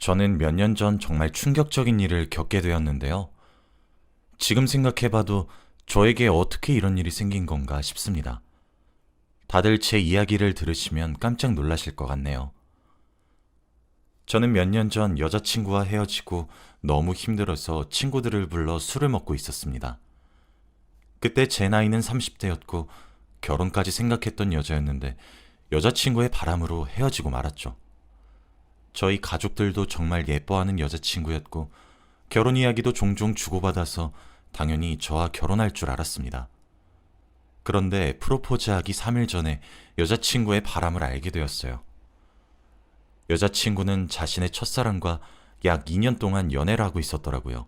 저는 몇 년 전 정말 충격적인 일을 겪게 되었는데요. 지금 생각해봐도 저에게 어떻게 이런 일이 생긴 건가 싶습니다. 다들 제 이야기를 들으시면 깜짝 놀라실 것 같네요. 저는 몇 년 전 여자친구와 헤어지고 너무 힘들어서 친구들을 불러 술을 먹고 있었습니다. 그때 제 나이는 30대였고 결혼까지 생각했던 여자였는데 여자친구의 바람으로 헤어지고 말았죠. 저희 가족들도 정말 예뻐하는 여자친구였고 결혼 이야기도 종종 주고받아서 당연히 저와 결혼할 줄 알았습니다. 그런데 프로포즈하기 3일 전에 여자친구의 바람을 알게 되었어요. 여자친구는 자신의 첫사랑과 약 2년 동안 연애를 하고 있었더라고요.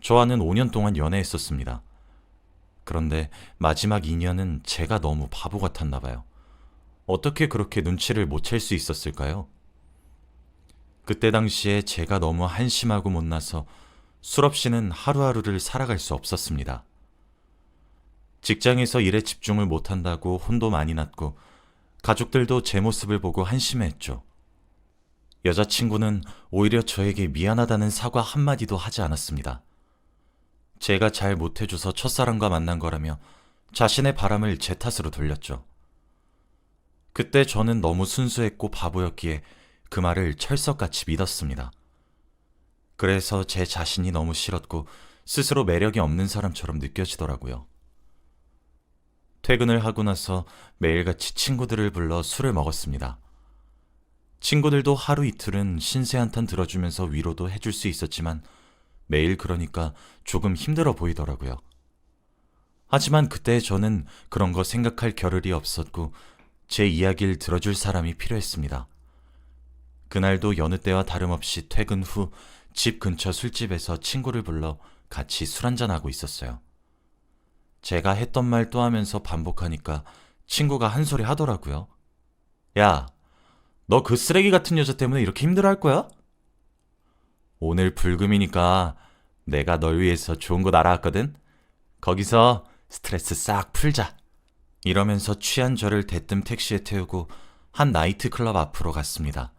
저와는 5년 동안 연애했었습니다. 그런데 마지막 2년은 제가 너무 바보 같았나 봐요. 어떻게 그렇게 눈치를 못 챌 수 있었을까요? 그때 당시에 제가 너무 한심하고 못나서 술 없이는 하루하루를 살아갈 수 없었습니다. 직장에서 일에 집중을 못한다고 혼도 많이 났고 가족들도 제 모습을 보고 한심해했죠. 여자친구는 오히려 저에게 미안하다는 사과 한마디도 하지 않았습니다. 제가 잘 못해줘서 첫사랑과 만난 거라며 자신의 바람을 제 탓으로 돌렸죠. 그때 저는 너무 순수했고 바보였기에 그 말을 철석같이 믿었습니다. 그래서 제 자신이 너무 싫었고 스스로 매력이 없는 사람처럼 느껴지더라고요. 퇴근을 하고 나서 매일같이 친구들을 불러 술을 먹었습니다. 친구들도 하루 이틀은 신세 한탄 들어주면서 위로도 해줄 수 있었지만 매일 그러니까 조금 힘들어 보이더라고요. 하지만 그때 저는 그런 거 생각할 겨를이 없었고 제 이야기를 들어줄 사람이 필요했습니다. 그날도 여느 때와 다름없이 퇴근 후 집 근처 술집에서 친구를 불러 같이 술 한잔하고 있었어요. 제가 했던 말 또 하면서 반복하니까 친구가 한 소리 하더라고요. 야, 너 그 쓰레기 같은 여자 때문에 이렇게 힘들어 할 거야? 오늘 불금이니까 내가 널 위해서 좋은 곳 알아왔거든? 거기서 스트레스 싹 풀자. 이러면서 취한 저를 대뜸 택시에 태우고 한 나이트 클럽 앞으로 갔습니다.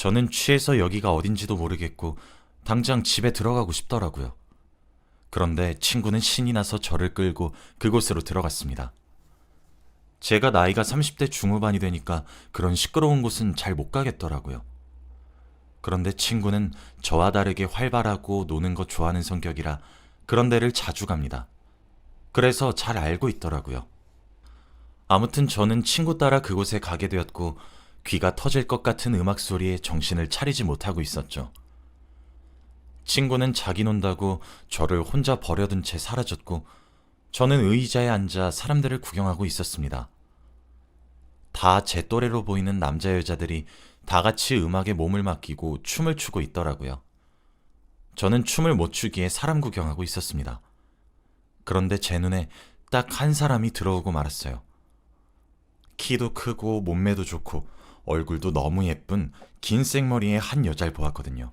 저는 취해서 여기가 어딘지도 모르겠고 당장 집에 들어가고 싶더라고요. 그런데 친구는 신이 나서 저를 끌고 그곳으로 들어갔습니다. 제가 나이가 30대 중후반이 되니까 그런 시끄러운 곳은 잘 못 가겠더라고요. 그런데 친구는 저와 다르게 활발하고 노는 거 좋아하는 성격이라 그런 데를 자주 갑니다. 그래서 잘 알고 있더라고요. 아무튼 저는 친구 따라 그곳에 가게 되었고 귀가 터질 것 같은 음악 소리에 정신을 차리지 못하고 있었죠. 친구는 자기 논다고 저를 혼자 버려둔 채 사라졌고 저는 의자에 앉아 사람들을 구경하고 있었습니다. 다 제 또래로 보이는 남자 여자들이 다 같이 음악에 몸을 맡기고 춤을 추고 있더라고요. 저는 춤을 못 추기에 사람 구경하고 있었습니다. 그런데 제 눈에 딱 한 사람이 들어오고 말았어요. 키도 크고 몸매도 좋고 얼굴도 너무 예쁜 긴 생머리의 한 여자를 보았거든요.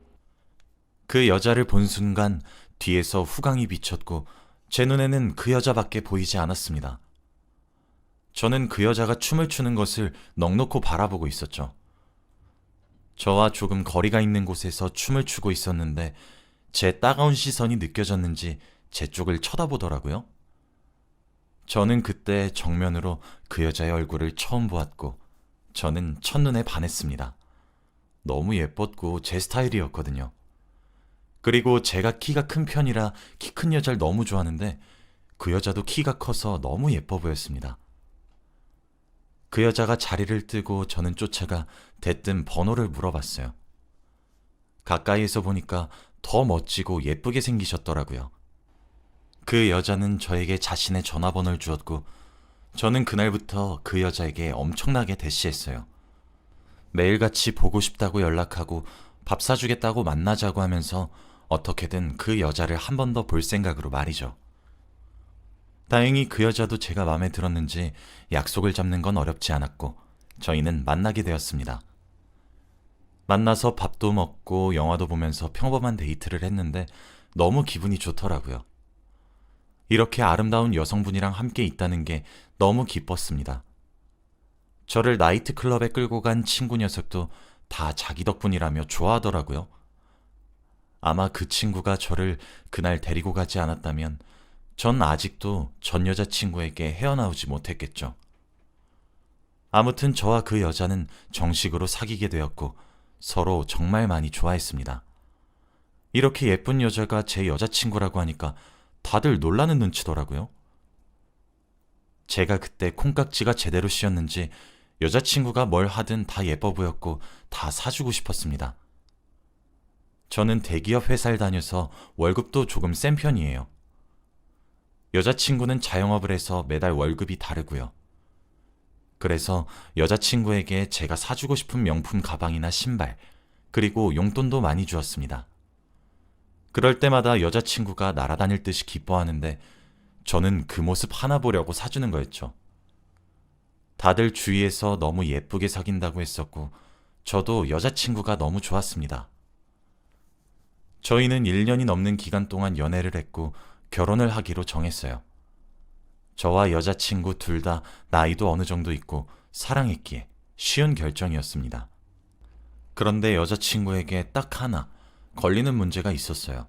그 여자를 본 순간 뒤에서 후광이 비쳤고 제 눈에는 그 여자밖에 보이지 않았습니다. 저는 그 여자가 춤을 추는 것을 넋놓고 바라보고 있었죠. 저와 조금 거리가 있는 곳에서 춤을 추고 있었는데 제 따가운 시선이 느껴졌는지 제 쪽을 쳐다보더라고요. 저는 그때 정면으로 그 여자의 얼굴을 처음 보았고 저는 첫눈에 반했습니다. 너무 예뻤고 제 스타일이었거든요. 그리고 제가 키가 큰 편이라 키 큰 여자를 너무 좋아하는데 그 여자도 키가 커서 너무 예뻐 보였습니다. 그 여자가 자리를 뜨고 저는 쫓아가 대뜸 번호를 물어봤어요. 가까이에서 보니까 더 멋지고 예쁘게 생기셨더라고요. 그 여자는 저에게 자신의 전화번호를 주었고 저는 그날부터 그 여자에게 엄청나게 대시했어요. 매일같이 보고 싶다고 연락하고 밥 사주겠다고 만나자고 하면서 어떻게든 그 여자를 한 번 더 볼 생각으로 말이죠. 다행히 그 여자도 제가 마음에 들었는지 약속을 잡는 건 어렵지 않았고 저희는 만나게 되었습니다. 만나서 밥도 먹고 영화도 보면서 평범한 데이트를 했는데 너무 기분이 좋더라고요. 이렇게 아름다운 여성분이랑 함께 있다는 게 너무 기뻤습니다. 저를 나이트클럽에 끌고 간 친구 녀석도 다 자기 덕분이라며 좋아하더라고요. 아마 그 친구가 저를 그날 데리고 가지 않았다면 전 아직도 전 여자친구에게 헤어나오지 못했겠죠. 아무튼 저와 그 여자는 정식으로 사귀게 되었고 서로 정말 많이 좋아했습니다. 이렇게 예쁜 여자가 제 여자친구라고 하니까 다들 놀라는 눈치더라고요. 제가 그때 콩깍지가 제대로 씌었는지 여자친구가 뭘 하든 다 예뻐 보였고 다 사주고 싶었습니다. 저는 대기업 회사를 다녀서 월급도 조금 센 편이에요. 여자친구는 자영업을 해서 매달 월급이 다르고요. 그래서 여자친구에게 제가 사주고 싶은 명품 가방이나 신발, 그리고 용돈도 많이 주었습니다. 그럴 때마다 여자친구가 날아다닐 듯이 기뻐하는데 저는 그 모습 하나 보려고 사주는 거였죠. 다들 주위에서 너무 예쁘게 사귄다고 했었고, 저도 여자친구가 너무 좋았습니다. 저희는 1년이 넘는 기간 동안 연애를 했고, 결혼을 하기로 정했어요. 저와 여자친구 둘 다 나이도 어느 정도 있고, 사랑했기에 쉬운 결정이었습니다. 그런데 여자친구에게 딱 하나 걸리는 문제가 있었어요.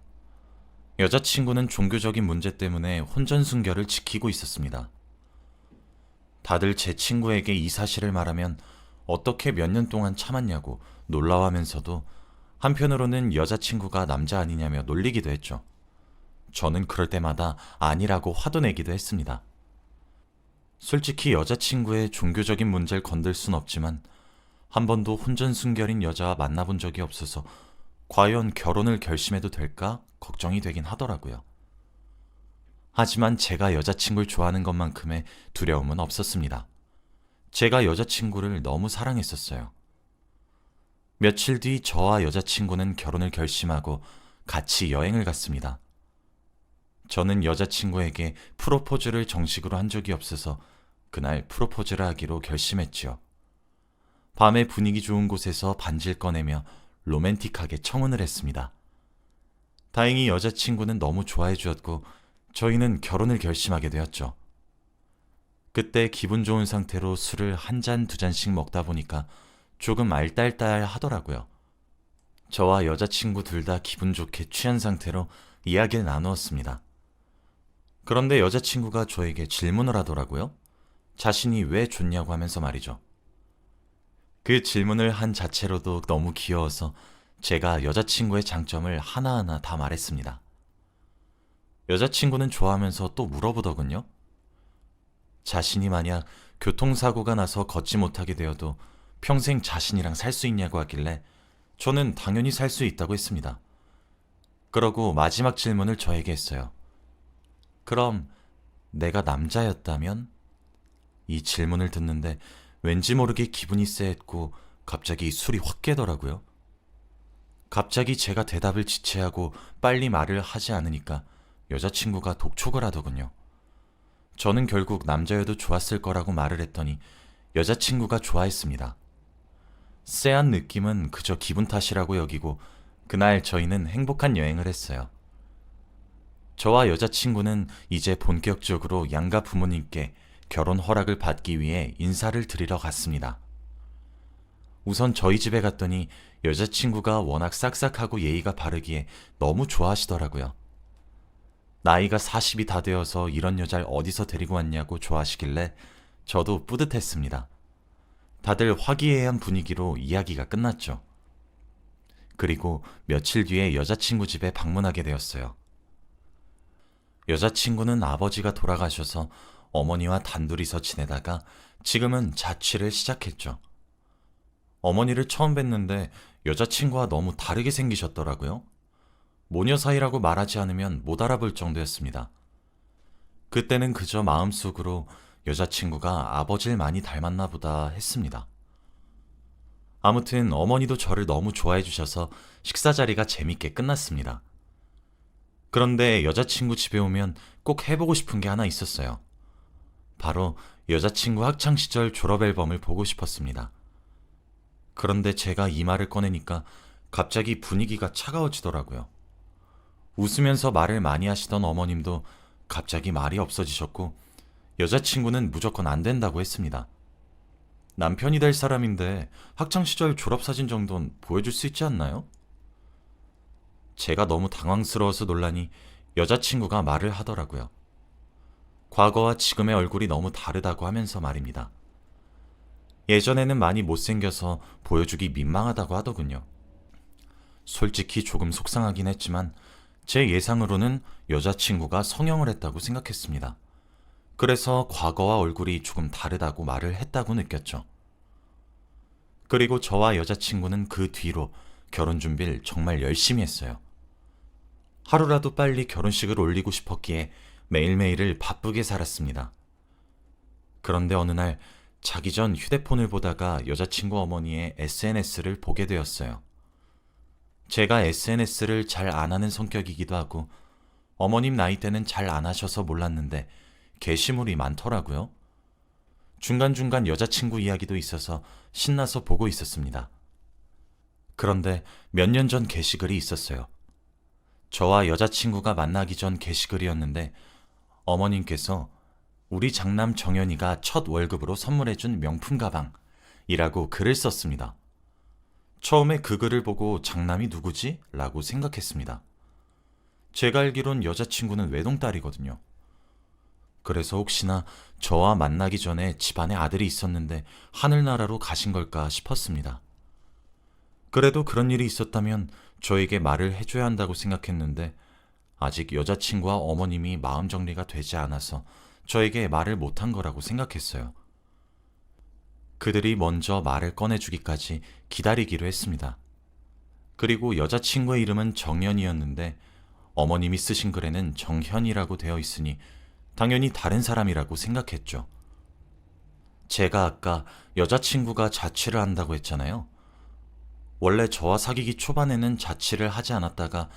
여자친구는 종교적인 문제 때문에 혼전순결을 지키고 있었습니다. 다들 제 친구에게 이 사실을 말하면 어떻게 몇 년 동안 참았냐고 놀라워하면서도 한편으로는 여자친구가 남자 아니냐며 놀리기도 했죠. 저는 그럴 때마다 아니라고 화도 내기도 했습니다. 솔직히 여자친구의 종교적인 문제를 건들 순 없지만 한 번도 혼전순결인 여자와 만나본 적이 없어서 과연 결혼을 결심해도 될까 걱정이 되긴 하더라고요. 하지만 제가 여자친구를 좋아하는 것만큼의 두려움은 없었습니다. 제가 여자친구를 너무 사랑했었어요. 며칠 뒤 저와 여자친구는 결혼을 결심하고 같이 여행을 갔습니다. 저는 여자친구에게 프로포즈를 정식으로 한 적이 없어서 그날 프로포즈를 하기로 결심했지요. 밤에 분위기 좋은 곳에서 반지를 꺼내며 로맨틱하게 청혼을 했습니다. 다행히 여자친구는 너무 좋아해 주었고 저희는 결혼을 결심하게 되었죠. 그때 기분 좋은 상태로 술을 한 잔, 두 잔씩 먹다 보니까 조금 알딸딸 하더라고요. 저와 여자친구 둘 다 기분 좋게 취한 상태로 이야기를 나누었습니다. 그런데 여자친구가 저에게 질문을 하더라고요. 자신이 왜 좋냐고 하면서 말이죠. 그 질문을 한 자체로도 너무 귀여워서 제가 여자친구의 장점을 하나하나 다 말했습니다. 여자친구는 좋아하면서 또 물어보더군요. 자신이 만약 교통사고가 나서 걷지 못하게 되어도 평생 자신이랑 살 수 있냐고 하길래 저는 당연히 살 수 있다고 했습니다. 그러고 마지막 질문을 저에게 했어요. 그럼 내가 남자였다면? 이 질문을 듣는데 왠지 모르게 기분이 쎄했고 갑자기 술이 확 깨더라고요. 갑자기 제가 대답을 지체하고 빨리 말을 하지 않으니까 여자친구가 독촉을 하더군요. 저는 결국 남자여도 좋았을 거라고 말을 했더니 여자친구가 좋아했습니다. 쎄한 느낌은 그저 기분 탓이라고 여기고 그날 저희는 행복한 여행을 했어요. 저와 여자친구는 이제 본격적으로 양가 부모님께 결혼 허락을 받기 위해 인사를 드리러 갔습니다. 우선 저희 집에 갔더니 여자친구가 워낙 싹싹하고 예의가 바르기에 너무 좋아하시더라고요. 나이가 40이 다 되어서 이런 여자를 어디서 데리고 왔냐고 좋아하시길래 저도 뿌듯했습니다. 다들 화기애애한 분위기로 이야기가 끝났죠. 그리고 며칠 뒤에 여자친구 집에 방문하게 되었어요. 여자친구는 아버지가 돌아가셔서 어머니와 단둘이서 지내다가 지금은 자취를 시작했죠. 어머니를 처음 뵀는데 여자친구와 너무 다르게 생기셨더라고요. 모녀 사이라고 말하지 않으면 못 알아볼 정도였습니다. 그때는 그저 마음속으로 여자친구가 아버지를 많이 닮았나 보다 했습니다. 아무튼 어머니도 저를 너무 좋아해 주셔서 식사 자리가 재밌게 끝났습니다. 그런데 여자친구 집에 오면 꼭 해보고 싶은 게 하나 있었어요. 바로 여자친구 학창시절 졸업앨범을 보고 싶었습니다. 그런데 제가 이 말을 꺼내니까 갑자기 분위기가 차가워지더라고요. 웃으면서 말을 많이 하시던 어머님도 갑자기 말이 없어지셨고 여자친구는 무조건 안 된다고 했습니다. 남편이 될 사람인데 학창시절 졸업사진 정도는 보여줄 수 있지 않나요? 제가 너무 당황스러워서 놀라니 여자친구가 말을 하더라고요. 과거와 지금의 얼굴이 너무 다르다고 하면서 말입니다. 예전에는 많이 못생겨서 보여주기 민망하다고 하더군요. 솔직히 조금 속상하긴 했지만 제 예상으로는 여자친구가 성형을 했다고 생각했습니다. 그래서 과거와 얼굴이 조금 다르다고 말을 했다고 느꼈죠. 그리고 저와 여자친구는 그 뒤로 결혼 준비를 정말 열심히 했어요. 하루라도 빨리 결혼식을 올리고 싶었기에 매일매일을 바쁘게 살았습니다. 그런데 어느 날 자기 전 휴대폰을 보다가 여자친구 어머니의 SNS를 보게 되었어요. 제가 SNS를 잘 안 하는 성격이기도 하고 어머님 나이 때는 잘 안 하셔서 몰랐는데 게시물이 많더라고요. 중간중간 여자친구 이야기도 있어서 신나서 보고 있었습니다. 그런데 몇 년 전 게시글이 있었어요. 저와 여자친구가 만나기 전 게시글이었는데 어머님께서 우리 장남 정연이가 첫 월급으로 선물해준 명품 가방이라고 글을 썼습니다. 처음에 그 글을 보고 장남이 누구지? 라고 생각했습니다. 제가 알기론 여자친구는 외동딸이거든요. 그래서 혹시나 저와 만나기 전에 집안에 아들이 있었는데 하늘나라로 가신 걸까 싶었습니다. 그래도 그런 일이 있었다면 저에게 말을 해줘야 한다고 생각했는데 아직 여자친구와 어머님이 마음 정리가 되지 않아서 저에게 말을 못한 거라고 생각했어요. 그들이 먼저 말을 꺼내주기까지 기다리기로 했습니다. 그리고 여자친구의 이름은 정연이었는데 어머님이 쓰신 글에는 정현이라고 되어 있으니 당연히 다른 사람이라고 생각했죠. 제가 아까 여자친구가 자취를 한다고 했잖아요. 원래 저와 사귀기 초반에는 자취를 하지 않았다가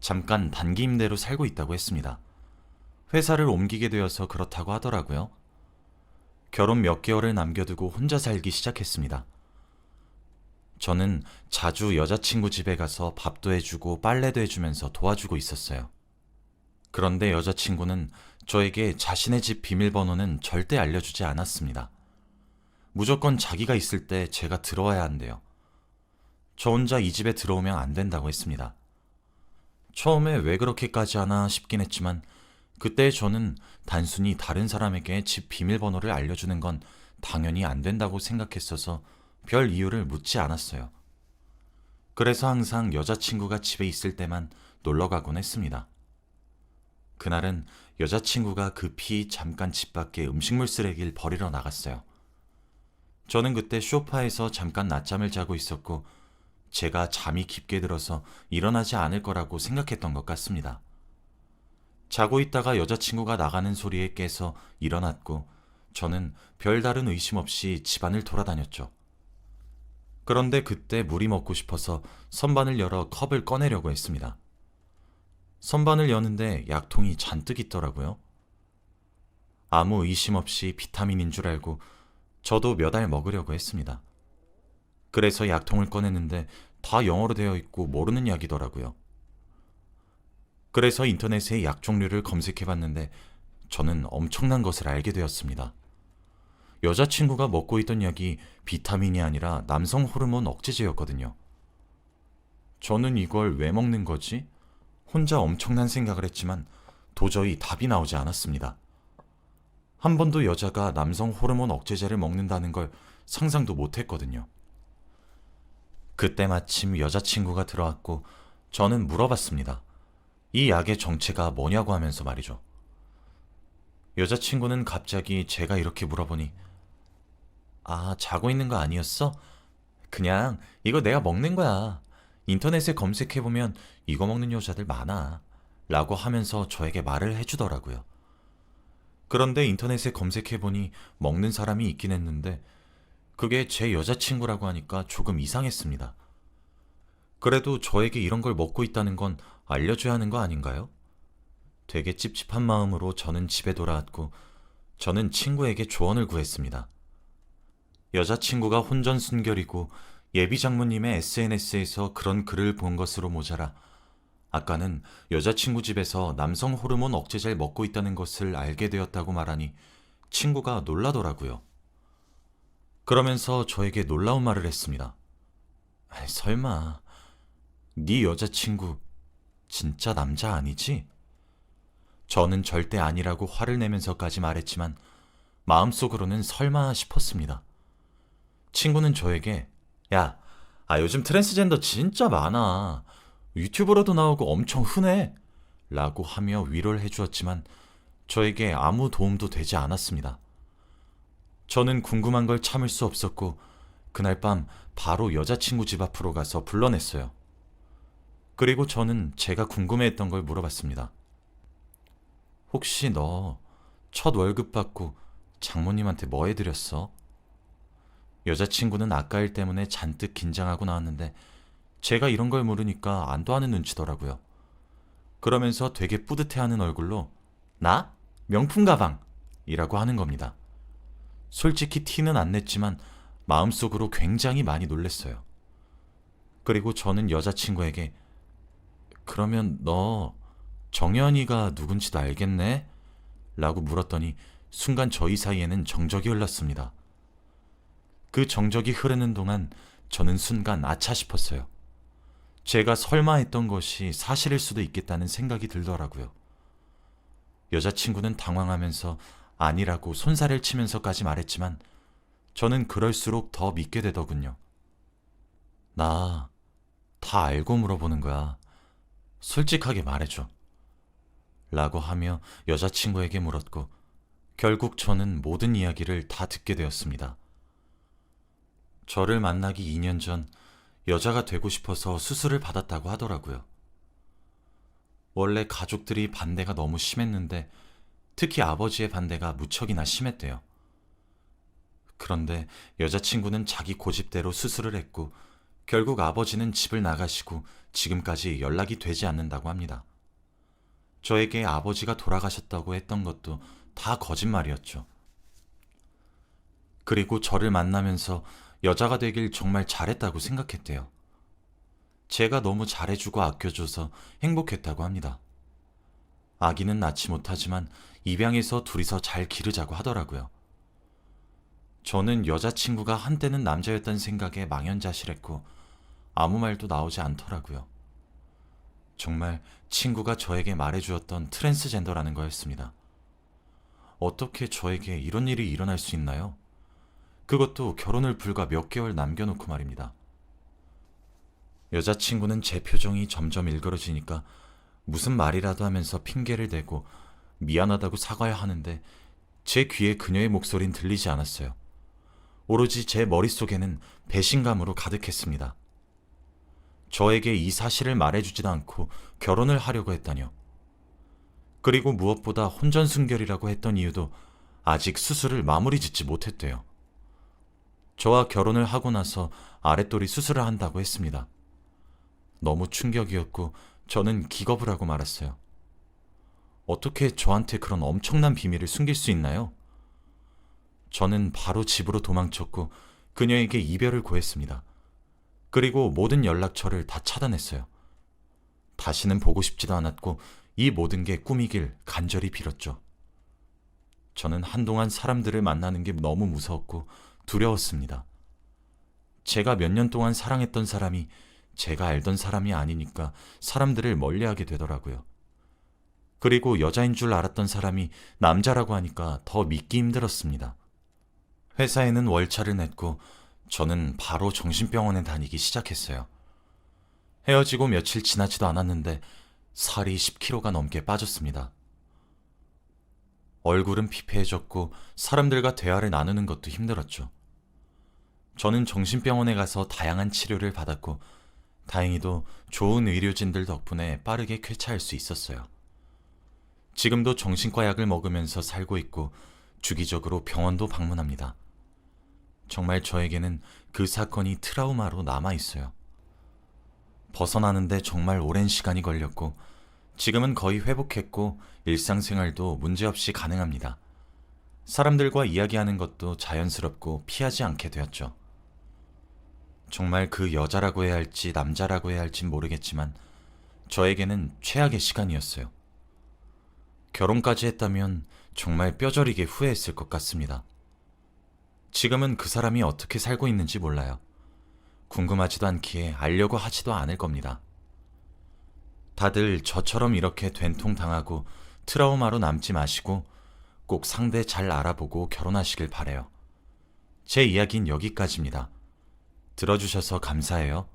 잠깐 단기 임대로 살고 있다고 했습니다. 회사를 옮기게 되어서 그렇다고 하더라고요. 결혼 몇 개월을 남겨두고 혼자 살기 시작했습니다. 저는 자주 여자친구 집에 가서 밥도 해주고 빨래도 해주면서 도와주고 있었어요. 그런데 여자친구는 저에게 자신의 집 비밀번호는 절대 알려주지 않았습니다. 무조건 자기가 있을 때 제가 들어와야 한대요. 저 혼자 이 집에 들어오면 안 된다고 했습니다. 처음에 왜 그렇게까지 하나 싶긴 했지만 그때 저는 단순히 다른 사람에게 집 비밀번호를 알려주는 건 당연히 안 된다고 생각했어서 별 이유를 묻지 않았어요. 그래서 항상 여자친구가 집에 있을 때만 놀러 가곤 했습니다. 그날은 여자친구가 급히 잠깐 집 밖에 음식물 쓰레기를 버리러 나갔어요. 저는 그때 쇼파에서 잠깐 낮잠을 자고 있었고 제가 잠이 깊게 들어서 일어나지 않을 거라고 생각했던 것 같습니다. 자고 있다가 여자친구가 나가는 소리에 깨서 일어났고 저는 별다른 의심 없이 집안을 돌아다녔죠. 그런데 그때 물이 먹고 싶어서 선반을 열어 컵을 꺼내려고 했습니다. 선반을 여는데 약통이 잔뜩 있더라고요. 아무 의심 없이 비타민인 줄 알고 저도 몇 알 먹으려고 했습니다. 그래서 약통을 꺼냈는데 다 영어로 되어 있고 모르는 약이더라고요. 그래서 인터넷에 약 종류를 검색해 봤는데 저는 엄청난 것을 알게 되었습니다. 여자친구가 먹고 있던 약이 비타민이 아니라 남성 호르몬 억제제였거든요. 저는 이걸 왜 먹는 거지? 혼자 엄청난 생각을 했지만 도저히 답이 나오지 않았습니다. 한 번도 여자가 남성 호르몬 억제제를 먹는다는 걸 상상도 못 했거든요. 그때 마침 여자친구가 들어왔고 저는 물어봤습니다. 이 약의 정체가 뭐냐고 하면서 말이죠. 여자친구는 갑자기 제가 이렇게 물어보니 아, 자고 있는 거 아니었어? 그냥 이거 내가 먹는 거야. 인터넷에 검색해보면 이거 먹는 여자들 많아. 라고 하면서 저에게 말을 해주더라고요. 그런데 인터넷에 검색해보니 먹는 사람이 있긴 했는데 그게 제 여자친구라고 하니까 조금 이상했습니다. 그래도 저에게 이런 걸 먹고 있다는 건 알려줘야 하는 거 아닌가요? 되게 찝찝한 마음으로 저는 집에 돌아왔고 저는 친구에게 조언을 구했습니다. 여자친구가 혼전 순결이고 예비 장모님의 SNS에서 그런 글을 본 것으로 모자라 아까는 여자친구 집에서 남성 호르몬 억제제를 먹고 있다는 것을 알게 되었다고 말하니 친구가 놀라더라고요. 그러면서 저에게 놀라운 말을 했습니다. 설마 네 여자친구 진짜 남자 아니지? 저는 절대 아니라고 화를 내면서까지 말했지만 마음속으로는 설마 싶었습니다. 친구는 저에게 야, 아 요즘 트랜스젠더 진짜 많아. 유튜브로도 나오고 엄청 흔해. 라고 하며 위로를 해주었지만 저에게 아무 도움도 되지 않았습니다. 저는 궁금한 걸 참을 수 없었고 그날 밤 바로 여자친구 집 앞으로 가서 불러냈어요. 그리고 저는 제가 궁금해했던 걸 물어봤습니다. 혹시 너 첫 월급 받고 장모님한테 뭐 해드렸어? 여자친구는 아까 일 때문에 잔뜩 긴장하고 나왔는데 제가 이런 걸 물으니까 안도 하는 눈치더라고요. 그러면서 되게 뿌듯해하는 얼굴로 나? 명품 가방! 이라고 하는 겁니다. 솔직히 티는 안 냈지만 마음속으로 굉장히 많이 놀랬어요. 그리고 저는 여자친구에게 그러면 너 정연이가 누군지도 알겠네? 라고 물었더니 순간 저희 사이에는 정적이 흘렀습니다. 그 정적이 흐르는 동안 저는 순간 아차 싶었어요. 제가 설마 했던 것이 사실일 수도 있겠다는 생각이 들더라고요. 여자친구는 당황하면서 아니라고 손살을 치면서까지 말했지만 저는 그럴수록 더 믿게 되더군요. 나 다 알고 물어보는 거야. 솔직하게 말해줘. 라고 하며 여자친구에게 물었고 결국 저는 모든 이야기를 다 듣게 되었습니다. 저를 만나기 2년 전 여자가 되고 싶어서 수술을 받았다고 하더라고요. 원래 가족들이 반대가 너무 심했는데 특히 아버지의 반대가 무척이나 심했대요. 그런데 여자친구는 자기 고집대로 수술을 했고 결국 아버지는 집을 나가시고 지금까지 연락이 되지 않는다고 합니다. 저에게 아버지가 돌아가셨다고 했던 것도 다 거짓말이었죠. 그리고 저를 만나면서 여자가 되길 정말 잘했다고 생각했대요. 제가 너무 잘해주고 아껴줘서 행복했다고 합니다. 아기는 낳지 못하지만 입양해서 둘이서 잘 기르자고 하더라고요. 저는 여자친구가 한때는 남자였다는 생각에 망연자실했고 아무 말도 나오지 않더라고요. 정말 친구가 저에게 말해주었던 트랜스젠더라는 거였습니다. 어떻게 저에게 이런 일이 일어날 수 있나요? 그것도 결혼을 불과 몇 개월 남겨놓고 말입니다. 여자친구는 제 표정이 점점 일그러지니까 무슨 말이라도 하면서 핑계를 대고 미안하다고 사과해야 하는데 제 귀에 그녀의 목소리는 들리지 않았어요. 오로지 제 머릿속에는 배신감으로 가득했습니다. 저에게 이 사실을 말해주지도 않고 결혼을 하려고 했다뇨. 그리고 무엇보다 혼전순결이라고 했던 이유도 아직 수술을 마무리 짓지 못했대요. 저와 결혼을 하고 나서 아랫돌이 수술을 한다고 했습니다. 너무 충격이었고 저는 기겁을 하고 말았어요. 어떻게 저한테 그런 엄청난 비밀을 숨길 수 있나요? 저는 바로 집으로 도망쳤고 그녀에게 이별을 고했습니다. 그리고 모든 연락처를 다 차단했어요. 다시는 보고 싶지도 않았고 이 모든 게 꿈이길 간절히 빌었죠. 저는 한동안 사람들을 만나는 게 너무 무서웠고 두려웠습니다. 제가 몇 년 동안 사랑했던 사람이 제가 알던 사람이 아니니까 사람들을 멀리하게 되더라고요. 그리고 여자인 줄 알았던 사람이 남자라고 하니까 더 믿기 힘들었습니다. 회사에는 월차를 냈고 저는 바로 정신병원에 다니기 시작했어요. 헤어지고 며칠 지나지도 않았는데 살이 10kg가 넘게 빠졌습니다. 얼굴은 피폐해졌고 사람들과 대화를 나누는 것도 힘들었죠. 저는 정신병원에 가서 다양한 치료를 받았고 다행히도 좋은 의료진들 덕분에 빠르게 쾌차할 수 있었어요. 지금도 정신과 약을 먹으면서 살고 있고 주기적으로 병원도 방문합니다. 정말 저에게는 그 사건이 트라우마로 남아 있어요. 벗어나는데 정말 오랜 시간이 걸렸고 지금은 거의 회복했고 일상생활도 문제없이 가능합니다. 사람들과 이야기하는 것도 자연스럽고 피하지 않게 되었죠. 정말 그 여자라고 해야 할지 남자라고 해야 할진 모르겠지만 저에게는 최악의 시간이었어요. 결혼까지 했다면 정말 뼈저리게 후회했을 것 같습니다. 지금은 그 사람이 어떻게 살고 있는지 몰라요. 궁금하지도 않기에 알려고 하지도 않을 겁니다. 다들 저처럼 이렇게 된통 당하고 트라우마로 남지 마시고 꼭 상대 잘 알아보고 결혼하시길 바래요. 제 이야기는 여기까지입니다. 들어주셔서 감사해요.